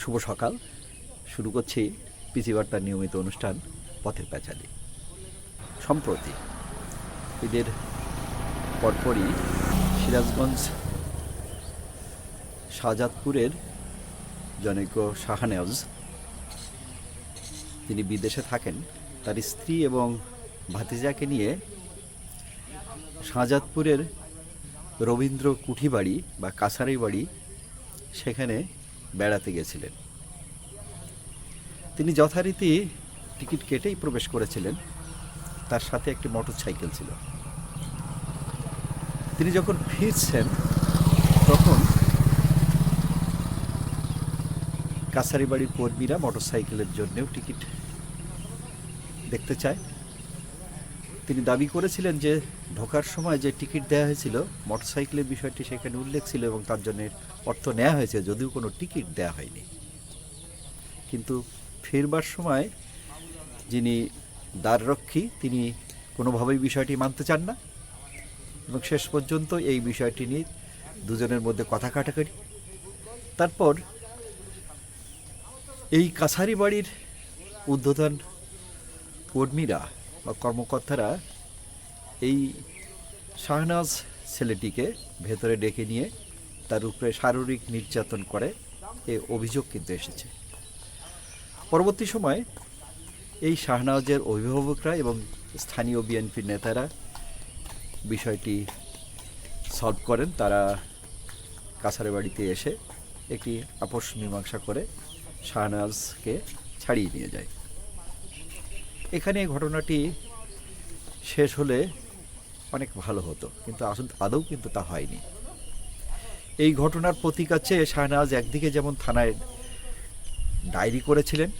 শুভ সকাল। শুরু করছি পিসি বার্তার নিয়মিত অনুষ্ঠান পথের প্যাচালি সম্প্রতি ঈদের পরপরই সিরাজগঞ্জ শাহজাদপুরের জনৈক শাহানেওয়াজ তিনি বিদেশে থাকেন। তার স্ত্রী এবং ভাতিজাকে নিয়ে শাহজাদপুরের রবীন্দ্র কুঠিবাড়ি বা কাছারি বাড়ি সেখানে বেড়াতে গেছিলেন। তিনি যথারীতি টিকিট কেটেই প্রবেশ করেছিলেন। তার সাথে একটি মোটর সাইকেল ছিল। তিনি যখন ফিরছেন, তখন কাছারি বাড়ির কর্মীরা মোটর সাইকেলের জন্যেও টিকিট দেখতে চায়। তিনি দাবি করেছিলেন যে ঢোকার সময় যে টিকিট দেওয়া হয়েছিল, মোটরসাইকেলের বিষয়টি সেখানে উল্লেখ ছিল এবং তার জন্য অর্থ নেওয়া হয়েছে, যদিও কোনো টিকিট দেওয়া হয়নি। কিন্তু ফিরবার সময় যিনি দ্বাররক্ষী, তিনি কোনোভাবেই বিষয়টি মানতে চান না এবং শেষ পর্যন্ত এই বিষয়টি নিয়ে দুজনের মধ্যে কথা কাটাকাটি। তারপর এই কাছারি বাড়ির উদ্বোধন কর্মীরা বা কর্মকর্তারা এই শাহনাজ ছেলেটিকে ভেতরে ডেকে নিয়ে তার উপরে শারীরিক নির্যাতন করে এ অভিযোগ কিন্তু এসেছে। পরবর্তী সময় এই শাহনাজের অভিভাবকরা এবং স্থানীয় বিএনপির নেতারা বিষয়টি সলভ করেন। তারা কাছারে বাড়িতে এসে একটি আপোষ মীমাংসা করে শাহনাজকে ছাড়িয়ে নিয়ে যায়। এখানে ঘটনাটি শেষ হলে অনেক ভালো হতো, কিন্তু আসল আদৌ কিন্তু তা হয়নি। এই ঘটনার প্রতিকার চেয়ে শাহনাজ একদিকে যেমন থানায় ডায়েরি করেছিলেন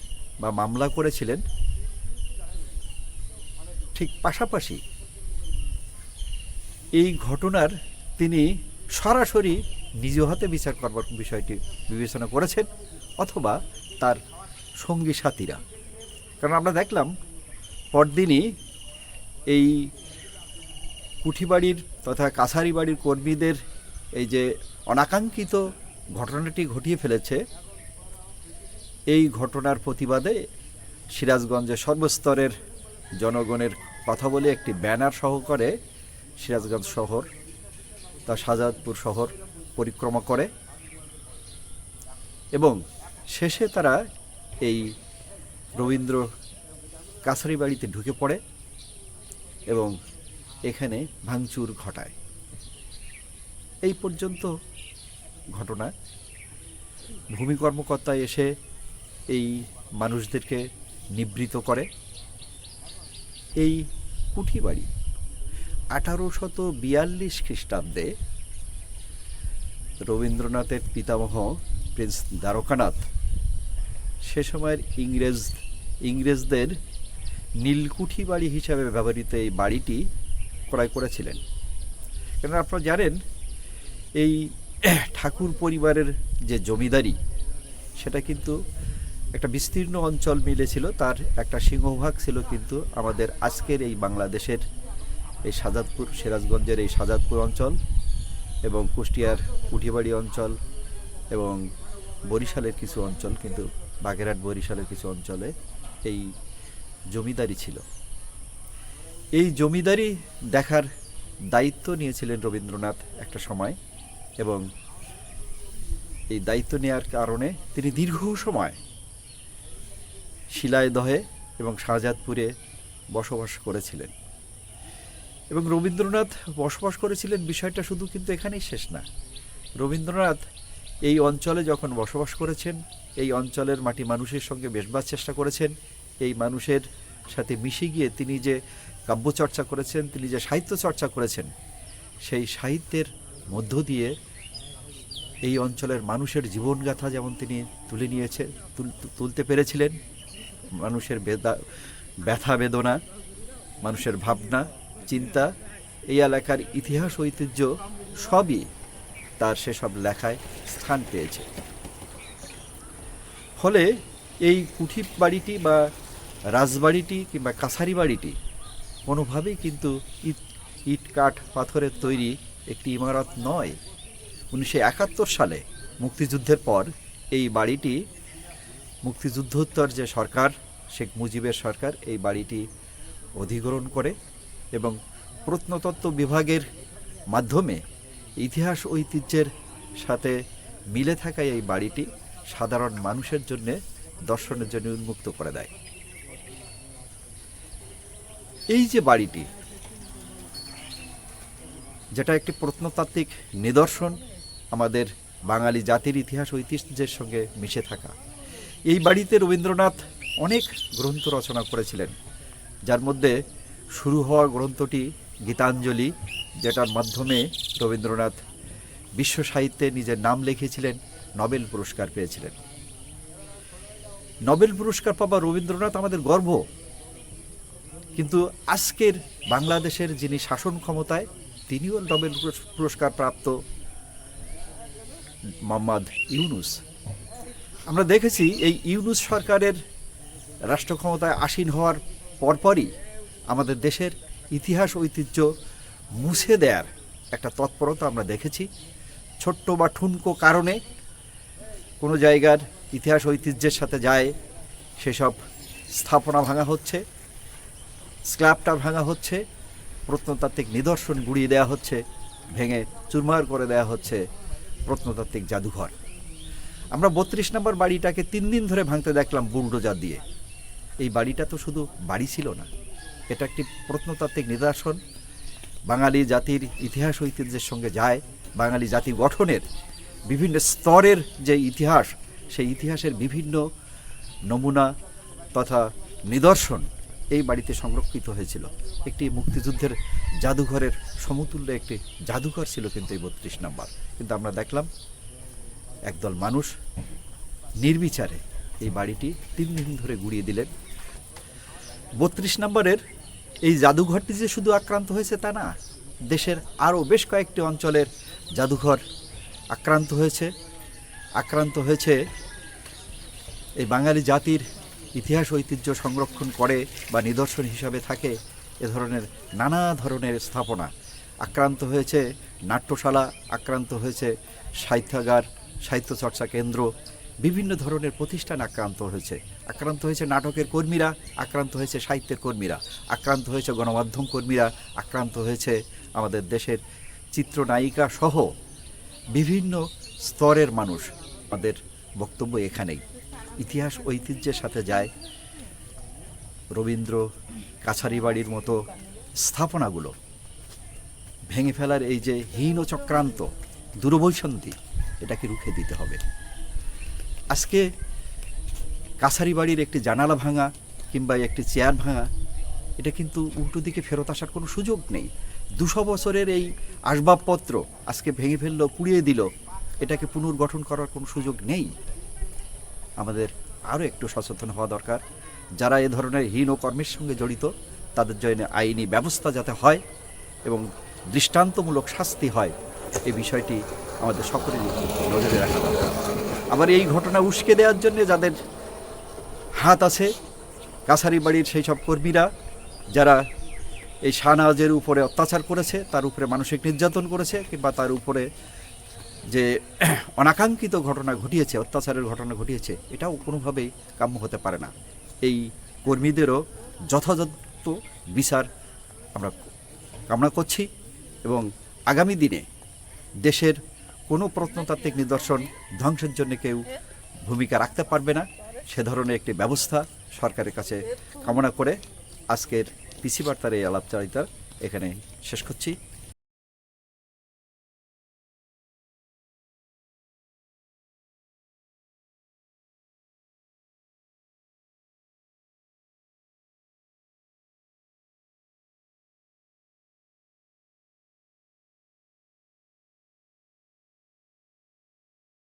বা মামলা করেছিলেন, ঠিক পাশাপাশি এই ঘটনার তিনি সরাসরি নিজ হাতে বিচার করবার বিষয়টি বিবেচনা করেছেন, অথবা তার সঙ্গী সাথীরা। কারণ আমরা দেখলাম পরদিনই এই কুঠিবাড়ির তথা কাছারি বাড়ির কর্মীদের এই যে অনাকাঙ্ক্ষিত ঘটনাটি ঘটিয়ে ফেলেছে, এই ঘটনার প্রতিবাদে সিরাজগঞ্জের সর্বস্তরের জনগণের কথা বলে একটি ব্যানার সহকারে সিরাজগঞ্জ শহর তা শাহজাদপুর শহর পরিক্রমা করে এবং শেষে তারা এই রবীন্দ্র কাছারি বাড়িতে ঢুকে পড়ে এবং এখানে ভাঙচুর ঘটায়। এই পর্যন্ত ঘটনা। ভূমি কর্মকর্তা এসে এই মানুষদেরকে নিবৃত করে। এই কুঠি বাড়ি আঠারো শত বিয়াল্লিশ খ্রিস্টাব্দে রবীন্দ্রনাথের পিতামহ প্রিন্স দ্বারকানাথ সে সময়ের ইংরেজ, ইংরেজদের নীলকুঠি বাড়ি হিসাবে ব্যবহৃত এই বাড়িটি ক্রয় করেছিলেন। কেন আপনারা জানেন, এই ঠাকুর পরিবারের যে জমিদারি, সেটা কিন্তু একটা বিস্তীর্ণ অঞ্চল মিলেছিল তার একটা সিংহভাগ ছিল কিন্তু আমাদের আজকের এই বাংলাদেশের এই সাজাদপুর, সিরাজগঞ্জের এই সাজাদপুর অঞ্চল এবং কুষ্টিয়ার কুঠিবাড়ি অঞ্চল এবং বরিশালের কিছু অঞ্চল কিন্তু বাগেরহাট বরিশালের কিছু অঞ্চলে এই জমিদারি ছিল। এই জমিদারি দেখার দায়িত্ব নিয়েছিলেন রবীন্দ্রনাথ একটা সময় এবং এই দায়িত্ব নেওয়ার কারণে তিনি দীর্ঘ সময় শিলাইদহে এবং শাহজাদপুরে বসবাস করেছিলেন। এবং রবীন্দ্রনাথ বসবাস করেছিলেন বিষয়টা শুধু কিন্তু এখানেই শেষ না। রবীন্দ্রনাথ এই অঞ্চলে যখন বসবাস করেছেন, এই অঞ্চলের মাটি মানুষের সঙ্গে বেশবার চেষ্টা করেছেন এই মানুষের সাথে মিশে গিয়ে তিনি যে কাব্য চর্চা করেছেন, তিনি যে সাহিত্য চর্চা করেছেন, সেই সাহিত্যের মধ্য দিয়ে এই অঞ্চলের মানুষের জীবনগাথা যেমন তিনি তুলে নিয়েছে, তুল- তুলতে পেরেছিলেন, মানুষের বেদা, ব্যথা বেদনা, মানুষের ভাবনা, চিন্তা, এই এলাকার ইতিহাস, ঐতিহ্য সবই তার সেসব লেখায় স্থান পেয়েছে। ফলে এই কুঠি বাড়িটি বা রাজবাড়িটি কিংবা কাছারি বাড়িটি কোনোভাবেই কিন্তু ইট ইট কাঠ পাথরের তৈরি একটি ইমারত নয়। উনিশশো একাত্তর সালে মুক্তিযুদ্ধের পর এই বাড়িটি, মুক্তিযুদ্ধোত্তর যে সরকার, শেখ মুজিবের সরকার এই বাড়িটি অধিগ্রহণ করে এবং প্রত্নতত্ত্ব বিভাগের মাধ্যমে ইতিহাস ঐতিহ্যের সাথে মিলে থাকা এই বাড়িটি সাধারণ মানুষের জন্যে দর্শনের জন্য উন্মুক্ত করে দেয়। এই যে বাড়িটি, যেটা একটি প্রত্নতাত্ত্বিক নিদর্শন, আমাদের বাঙালি জাতির ইতিহাস ঐতিহ্যের সঙ্গে মিশে থাকা। এই বাড়িতে রবীন্দ্রনাথ অনেক গ্রন্থ রচনা করেছিলেন, যার মধ্যে শুরু হওয়া গ্রন্থটি গীতাঞ্জলি, যেটার মাধ্যমে রবীন্দ্রনাথ বিশ্ব সাহিত্যে নিজের নাম লিখেছিলেন, নোবেল পুরস্কার পেয়েছিলেন। নোবেল পুরস্কার পাওয়া রবীন্দ্রনাথ আমাদের গর্ব। কিন্তু আজকের বাংলাদেশের যিনি শাসন ক্ষমতায়, তিনিও নোবেল পুরস- পুরস্কার প্রাপ্ত মোহাম্মদ ইউনুস। আমরা দেখেছি এই ইউনুস সরকারের রাষ্ট্র ক্ষমতায় আসীন হওয়ার পরপরই আমাদের দেশের ইতিহাস, ঐতিহ্য মুছে দেয়ার একটা তৎপরতা আমরা দেখেছি। ছোট্ট বা ঠুনকো কারণে কোনো জায়গার ইতিহাস, ঐতিহ্যের সাথে যায়, সেসব স্থাপনা ভাঙা হচ্ছে। স্ল্যাবটা ভাঙা হচ্ছে, প্রত্নতাত্ত্বিক নিদর্শন গুড়িয়ে দেওয়া হচ্ছে, ভেঙে চুরমার করে দেওয়া হচ্ছে প্রত্নতাত্ত্বিক জাদুঘর। আমরা বত্রিশ নম্বর বাড়িটাকে তিন দিন ধরে ভাঙতে দেখলাম বুলডোজার দিয়ে। এই বাড়িটা তো শুধু বাড়ি ছিল না, এটা একটি প্রত্নতাত্ত্বিক নিদর্শন। বাঙালি জাতির ইতিহাস ঐতিহ্যের সঙ্গে যায়, বাঙালি জাতি গঠনের বিভিন্ন স্তরের যে ইতিহাস, সেই ইতিহাসের বিভিন্ন নমুনা তথা নিদর্শন এই বাড়িতে সংরক্ষিত হয়েছিল। একটি মুক্তিযুদ্ধের জাদুঘরের সমতুল্য একটি জাদুঘর ছিল কিন্তু এই বত্রিশ নম্বর। কিন্তু আমরা দেখলাম, একদল মানুষ নির্বিচারে এই বাড়িটি তিন দিন ধরে গুড়িয়ে দিলেন। বত্রিশ নম্বরের এই জাদুঘরটি যে শুধু আক্রান্ত হয়েছে তা না, দেশের আরও বেশ কয়েকটি অঞ্চলের জাদুঘর আক্রান্ত হয়েছে। আক্রান্ত হয়েছে এই বাঙালি জাতির ইতিহাস ঐতিহ্য সংরক্ষণ করে বা নিদর্শন হিসাবে থাকে, এ ধরনের নানা ধরনের স্থাপনা। আক্রান্ত হয়েছে নাট্যশালা, আক্রান্ত হয়েছে সাহিত্যাগার সাহিত্য চর্চা কেন্দ্র, বিভিন্ন ধরনের প্রতিষ্ঠান আক্রান্ত হয়েছে। আক্রান্ত হয়েছে নাটকের কর্মীরা, আক্রান্ত হয়েছে সাহিত্যের কর্মীরা, আক্রান্ত হয়েছে গণমাধ্যম কর্মীরা, আক্রান্ত হয়েছে আমাদের দেশের চিত্রনায়িকা সহ বিভিন্ন স্তরের মানুষ। আমাদের বক্তব্য এখানেই। ইতিহাস ঐতিহ্যের সাথে যায়। রবীন্দ্র কাছারি বাড়ির মতো স্থাপনাগুলো ভেঙে ফেলার এই যে হীন চক্রান্ত, দূরবৈসন্ধি, এটাকে রুখে দিতে হবে। আজকে কাছারি বাড়ির একটি জানালা ভাঙা কিংবা একটি চেয়ার ভাঙা, এটা কিন্তু উল্টো দিকে ফেরত আসার কোনো সুযোগ নেই। দুশো বছরের এই আসবাবপত্র আজকে ভেঙে ফেলল, পুড়িয়ে দিল, এটাকে পুনর্গঠন করার কোনো সুযোগ নেই। আমাদের আরও একটু সচেতন হওয়া দরকার। যারা এ ধরনের হীন ও কর্মের সঙ্গে জড়িত, তাদের জন্য আইনি ব্যবস্থা যাতে হয় এবং দৃষ্টান্তমূলক শাস্তি হয় এই বিষয়টি আমাদের সকলের নজরে রাখা দরকার। আবার এই ঘটনা উস্কে দেওয়ার জন্য যাদের হাত আছে কাছারি বাড়ির সেই সব কর্মীরা, যারা এই শাহনাজের উপরে অত্যাচার করেছে, তার উপরে মানসিক নির্যাতন করেছে কিংবা তার উপরে যে অনাকাঙ্ক্ষিত ঘটনা ঘটিয়েছে, অত্যাচারের ঘটনা ঘটিয়েছে, এটাও কোনোভাবেই কাম্য হতে পারে না। এই কর্মীদেরও যথাযথ বিচার আমরা কামনা করছি এবং আগামী দিনে দেশের কোনো প্রত্নতাত্ত্বিক নিদর্শন ধ্বংসের জন্য কেউ ভূমিকা রাখতে পারবে না। সে ধরনের একটি ব্যবস্থা সরকারের কাছে কামনা করে আজকের পিসি বার্তার এই আলাপচারিতা এখানে শেষ করছি।